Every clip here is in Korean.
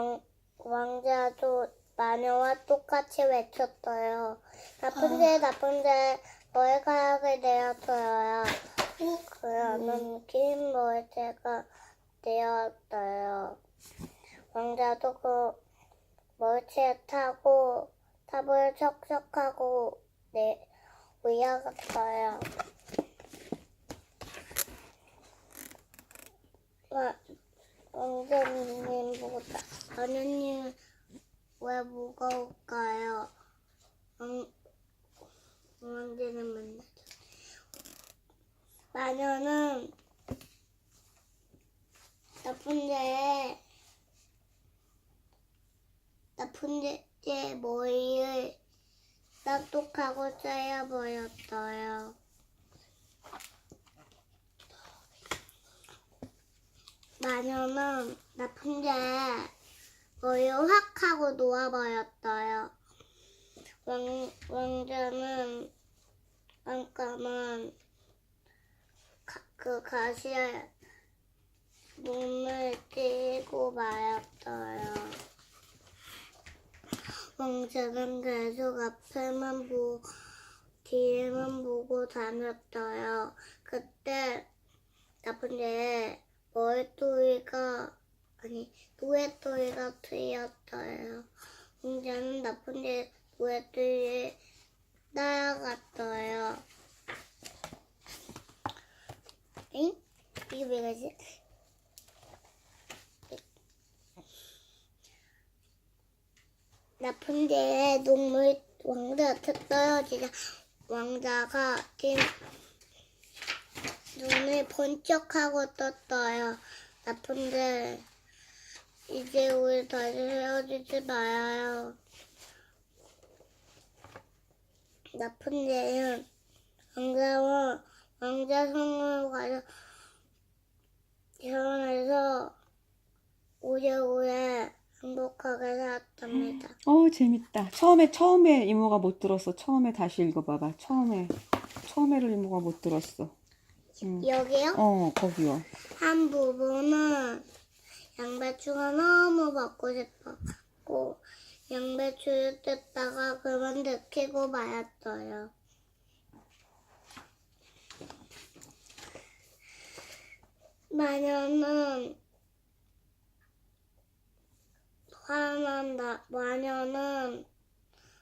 왕, 왕자도 마녀와 똑같이 외쳤어요. 나쁜데 나쁜데 너의 가약을 내었어요. 그러는 긴 멀체가 되었어요. 왕자도 그 멀체에 타고 탑을 척척하고 내 올라갔어요. 와, 왕자님보다 마녀님 왜 무거울까요? 왕, 왕자는 만나죠. 마녀는 나쁜 자의 나쁜 자의 머리를 똑똑하고 짜여버렸어요. 마녀는 나쁜 자의 머리를 확 하고 놓아버렸어요. 왕, 왕자는 깜깜한 가, 그 가시에 몸을 찌고 말았어요. 왕자는 계속 앞에만 보고 뒤에만 보고 다녔어요. 그때 나쁜 데 머리토리가 아니 노랫토리가 트였어요. 왕자는 나쁜 데 노랫토리에 따라갔어요. 엥? 이게 왜 가지? 나쁜데 눈물 왕자한테 떨어지자 왕자가 긴 눈을 번쩍하고 떴어요. 나쁜데 이제 우리 다시 헤어지지 말아요. 나쁜데는 왕자와 왕자 성으로 가서 결혼해서 오래오래 행복하게 살았답니다. 어, 재밌다. 처음에, 처음에 이모가 못 들었어. 처음에 다시 읽어봐봐. 처음에. 처음에를 이모가 못 들었어. 음. 여기요? 어, 거기요. 한 부분은 양배추가 너무 먹고 싶었고 양배추를 뜯다가 그만 들키고 말았어요. 마녀는 화난다. 마녀는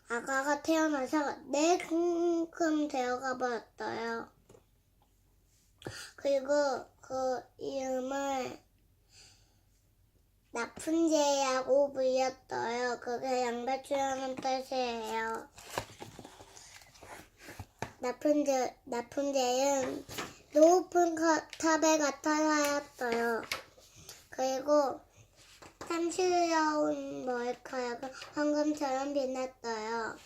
아가가 태어나서 내금금 되어가 버렸어요. 그리고 그 이름을 나쁜 죄라고 불렸어요. 그게 양배추라는 뜻이에요. 나쁜 죄, 나쁜 죄는 높은 가- 탑에 나타나였어요. 그리고 탐스러운 머리카락은 황금처럼 빛났어요.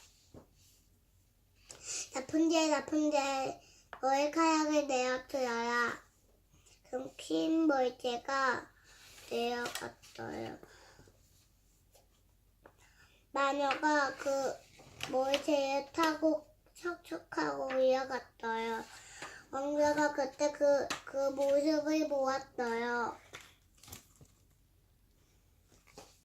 나쁜 죄, 나쁜 죄, 머리카락을 내어뜨려야 그럼 긴 머리채가 내려갔어요. 마녀가 그 머리채를 타고 척척하고 올라갔어요. 왕자가 그때 그, 그 모습을 보았어요.